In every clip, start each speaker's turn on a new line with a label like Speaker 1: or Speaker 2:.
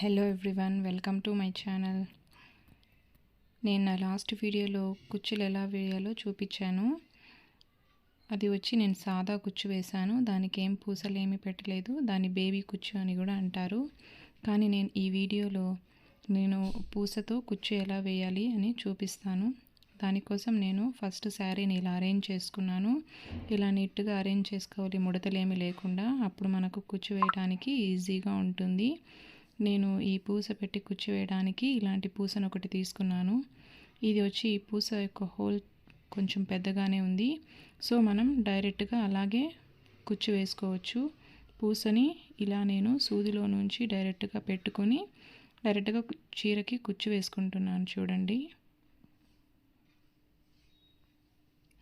Speaker 1: Hello everyone welcome to my channel నేను నా last వీడియోలో కుచ్చులు ఎలా వేయాలో చూపించాను. అది వచ్చి నేను సాదా కుచ్చు వేశాను. దానికి ఏం పూసలు ఏమీ పెట్టలేదు. దాన్ని బేబీ కుచ్చు అని కూడా అంటారు. కానీ నేను ఈ వీడియోలో నేను పూసతో కుచ్చు ఎలా వేయాలి అని చూపిస్తాను. దానికోసం నేను ఫస్ట్ శారీని ఇలా అరేంజ్ చేసుకున్నాను. ఇలా నీట్గా అరేంజ్ చేసుకోవాలి. ముడతలేమి లేకుండా. అప్పుడు మనకు కుచ్చు వేయడానికి ఈజీగా ఉంటుంది. నేను ఈ పూస పెట్టి కుచ్చు వేయడానికి ఇలాంటి పూసను ఒకటి తీసుకున్నాను. ఇది వచ్చి ఈ పూస యొక్క హోల్ కొంచెం పెద్దగానే ఉంది. సో మనం డైరెక్ట్గా అలాగే కుచ్చు వేసుకోవచ్చు పూసని ఇలా నేను సూదిలో నుంచి డైరెక్ట్గా పెట్టుకొని డైరెక్ట్గా చీరకి కుచ్చి వేసుకుంటున్నాను చూడండి.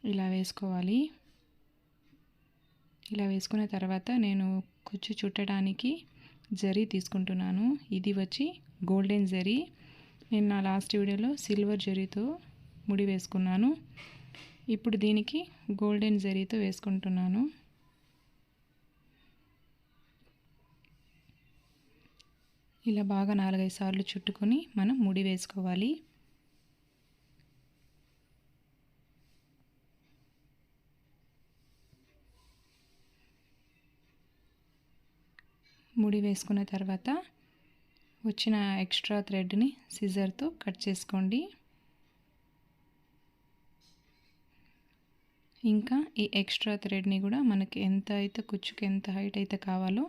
Speaker 1: ఇలా వేసుకోవాలి. ఇలా వేసుకున్న తర్వాత నేను కుచ్చు చుట్టడానికి జరీ తీసుకుంటున్నాను. ఇది వచ్చి గోల్డెన్ జరీ. నేను నా లాస్ట్ వీడియోలో సిల్వర్ జరీతో ముడి వేసుకున్నాను. ఇప్పుడు దీనికి గోల్డెన్ జరీతో వేసుకుంటున్నాను. ఇలా బాగా నాలుగైదు సార్లు చుట్టుకొని మనం ముడి వేసుకోవాలి. ముడి వేసుకున్న తర్వాత వచ్చిన ఎక్స్ట్రా థ్రెడ్ని సిజర్తో కట్ చేసుకోండి. ఇంకా ఈ ఎక్స్ట్రా థ్రెడ్ని కూడా మనకి ఎంత అయితే కుచ్చుకి ఎంత హైట్ అయితే కావాలో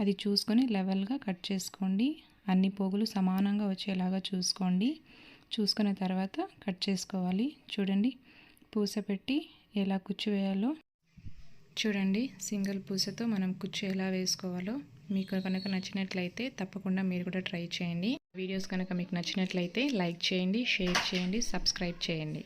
Speaker 1: అది చూసుకొని లెవెల్గా కట్ చేసుకోండి. అన్ని పోగులు సమానంగా వచ్చేలాగా చూసుకోండి. చూసుకున్న తర్వాత కట్ చేసుకోవాలి. చూడండి పూస పెట్టి ఎలా కుచ్చు వేయాలో. చూడండి సింగిల్ పూసతో మనం కుచ్చు ఎలా వేసుకోవాలో. మీకు కనుక నచ్చినట్లయితే తప్పకుండా మీరు కూడా ట్రై చేయండి. వీడియోస్ కనుక మీకు నచ్చినట్లయితే లైక్ చేయండి షేర్ చేయండి సబ్స్క్రైబ్ చేయండి.